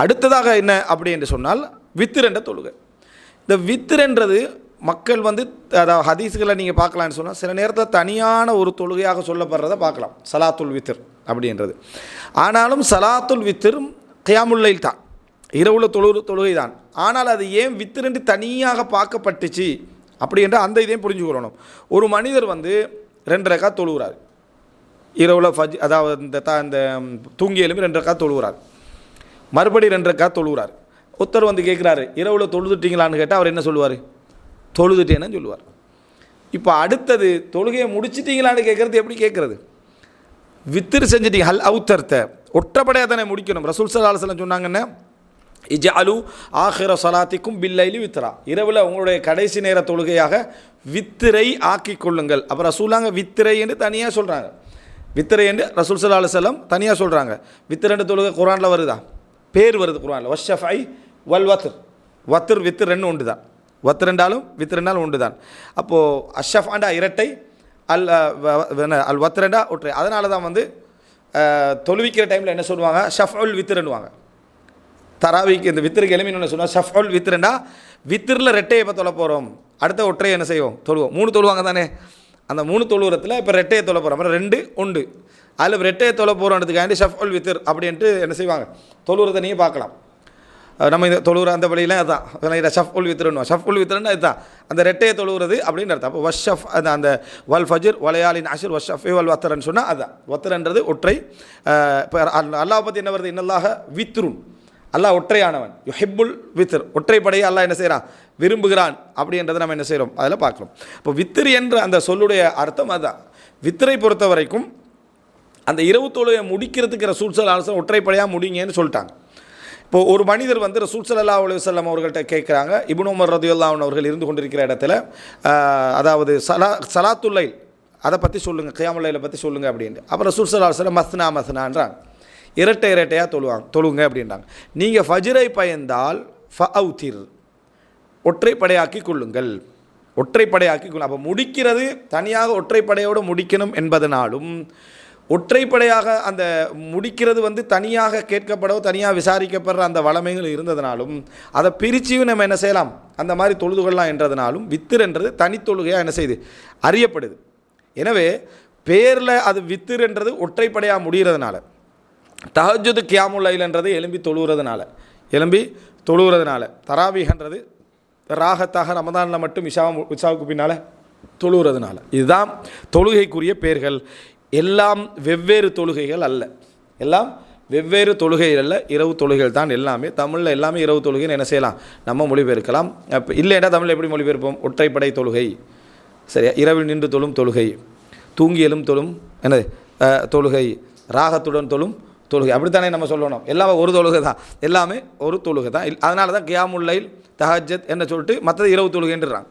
அடுத்ததாக என்ன அப்படி என்று சொன்னால் வித்திரண்ட தொழுகை. இந்த வித்திரன்றது மக்கள் வந்து அதாவது ஹதீஸ்களை நீங்கள் பார்க்கலான்னு சொன்னால் சில நேரத்தில் தனியான ஒரு தொழுகையாக சொல்லப்படுறதை பார்க்கலாம். சலாத்துல் வித்திர் அப்படின்றது. ஆனாலும் சலாத்துல் வித்திர் கியாமுல்லைல் தான். இரவுல தொழு தொழுகை தான் ஆனால் அது ஏன் வித்திரண்டு தனியாக பார்க்கப்பட்டுச்சு? அப்படின்ற அந்த இதையும் புரிஞ்சுக்கொள்ளணும் ஒரு மனிதர் வந்து ரெண்டு ரக்கா தொழுகிறார். இரவுல ஃபஜ் அதாவது இந்த த இந்த தூங்கி எழுப்பி ரெண்டு ரக்கா தொழுகிறார். மறுபடி ரெண்டு ரக்கா தொழுகிறார் ஒருத்தர் வந்து கேட்குறாரு இரவில் தொழுதுட்டீங்களான்னு கேட்டால் அவர் என்ன சொல்லுவார்? தொழுதுட்டேன்னு சொல்லுவார். இப்போ அடுத்தது தொழுகையை முடிச்சிட்டீங்களான்னு கேட்குறது எப்படி கேட்குறது வித்திரு செஞ்சிட்டீங்க. ஹல் அவுத்தர்த்த. ஒற்றப்படையாக தானே முடிக்கணும். ரசூல் சலாஹலம் சொன்னாங்கன்னு இஜாலு ஆஹிர சலாத்திக்கும் பில்லைலி வித்ரா. இரவில் உங்களுடைய கடைசி நேர தொழுகையாக வித்திரை ஆக்கி கொள்ளுங்கள். அப்போ ரசூலாங்க வித்திரை என்று தனியாக சொல்கிறாங்க வித்திரை என்று ரசூல் சல்லா அலுவலம் தனியாக சொல்கிறாங்க வித்திரண்டு தொழுகை குரானில் வருதா? பேர் வருது குரானில் வஷஃபை வல் வத்ர். வத்ர் வித்து ரெண்டு உண்டு தான் வத்து ரெண்டாலும் வித்து ரெண்டாலும் உண்டு தான் அப்போது அஷஃபாண்டா இரட்டை அல் வ- அல் வத்ரண்டா ஒற்றை. அதனால தான் வந்து தொழுவிக்கிற டைமில் என்ன சொல்லுவாங்க? ஷஃப் வித்திரன்னுவாங்க தராவிக்கு இந்த வித்திருக்கு எளிமைன்னு சொன்னால் ஷஃபுல் வித்ருண்டா வித்திரில் ரெட்டையை இப்போ தொலை போகிறோம் அடுத்த ஒற்றையை என்ன செய்வோம்? தொழுவோம். மூணு தொழுவாங்க தானே? அந்த மூணு தொழுவுறத்தில் இப்போ ரெட்டையை தொலை போகிறோம் அப்புறம் ரெண்டு உண்டு. அதில் ரெட்டையை தொலை போகிறோன்றதுக்காண்டி ஷஃபுல் வித்திர் அப்படின்ட்டு என்ன செய்வாங்க? தொழுவுறதை நீங்கள் பார்க்கலாம். நம்ம இந்த தொழுவுற அந்த வழியில அதான். வித்திரணும் ஷஃப் உல் வித்திரன்னு அதுதான் அந்த ரெட்டையை தொழுவுறது அப்படின்னு அர்த்தம். அப்போ வஷஃப் அந்த அந்த வல் ஃபஜிர் வலையாலின் அஷிர் வஷஃபே வல் வத்தரன்னு சொன்னால் அதுதான் வத்தரன்றது ஒற்றை. இப்போ அல்லாஹ் பற்றி என்ன வருது? இன்னல்லாக வித்ருன். அல்லாஹ் ஒற்றையானவன். யுஹிப்புல் வித்ர் ஒற்றைப்படையை அல்லாஹ் என்ன செய்கிறான் விரும்புகிறான் அப்படின்றத நம்ம என்ன செய்கிறோம் அதில் பார்க்குறோம் இப்போ வித்திர் என்ற அந்த சொல்லுடைய அர்த்தம் அதுதான் வித்திரை பொறுத்த வரைக்கும் அந்த இரவு தொழுகை முடிக்கிறதுக்கு ரசூல் சல்லா அலுவலம் ஒற்றைப்படையாக முடிங்கன்னு சொல்லிட்டாங்க. இப்போது ஒரு மனிதர் வந்து ரசூல் சல்லா அலுவலம் அவர்கள்ட்ட கேட்குறாங்க இப்னு உமர் ரதியுல்லாஹன் அவர்கள் இருந்து கொண்டிருக்கிற இடத்துல அதாவது சலா சலாத்துல்லை அதை பற்றி சொல்லுங்கள் கியாமுல்லைல பற்றி சொல்லுங்கள் அப்படின்ட்டு. அப்புறம் ரசூல் சல்லா அலுவலம் மஸ்னா மஸ்னான்றாங்க. இரட்டை இரட்டையாக தொழுவாங்க தொழுங்க அப்படின்றாங்க. நீங்கள் ஃபஜ்ரை பயந்தால் ஃபவுத்திர் ஒற்றைப்படையாக்கி கொள்ளுங்கள். ஒற்றைப்படையாக்கி கொள்ளும் அப்போ முடிக்கிறது தனியாக ஒற்றைப்படையோடு முடிக்கணும் என்பதனாலும் ஒற்றைப்படையாக அந்த முடிக்கிறது வந்து தனியாக கேட்கப்படவோ தனியாக விசாரிக்கப்படுற அந்த வளமைகள் இருந்ததுனாலும் அதை பிரிச்சியும் நம்ம என்ன செய்யலாம்? அந்த மாதிரி தொழுதுகொள்ளலாம் என்றதுனாலும் வித்திருன்றது தனித்தொழுகையாக என்ன செய்யுது அறியப்படுது. எனவே பேரில் அது வித்திருன்றது ஒற்றைப்படையாக முடிகிறதுனால தஹஜுது கியாமுல்லைலன்றது எலும்பி தொழுகிறதுனால எலும்பி தொழுகிறதுனால தராவிகன்றது ராகத்தாக ரமதானில் மட்டும் இஷா இஷாவுக்கு பின்னால் தொழுகிறதுனால. இதுதான் தொழுகைக்குரிய பேர்கள். எல்லாம் வெவ்வேறு தொழுகைகள் அல்ல. எல்லாம் வெவ்வேறு தொழுகைகள் அல்ல இரவு தொழுகைகள் தான் எல்லாமே. தமிழில் எல்லாமே இரவு தொழுகைன்னு என்ன செய்யலாம்? நம்ம மொழிபெயர்க்கலாம். அப்போ இல்லைன்னா தமிழில் எப்படி மொழிபெயர்ப்போம்? ஒற்றைப்படை தொழுகை. சரியா? இரவில் நின்று தொழும் தொழுகை. தூங்கியலும் தொழும் என்னது? தொழுகை. ராகத்துடன் தொழும் தொழுகை. அப்படித்தானே நம்ம சொல்லணும். எல்லாமே ஒரு தொழுகை தான். எல்லாமே ஒரு தொழுகை தான். அதனால தான் கியாமுல்லைல் தஹஜத் என்ன சொல்லிட்டு மற்றது இரவு தொழுகைன்றாங்க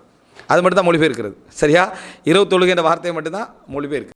அது மட்டும் தான் மொழிபெயர்க்கிறது. சரியா? இரவு தொழுகைன்ற வார்த்தையை மட்டும்தான் மொழிபெயர்க்கு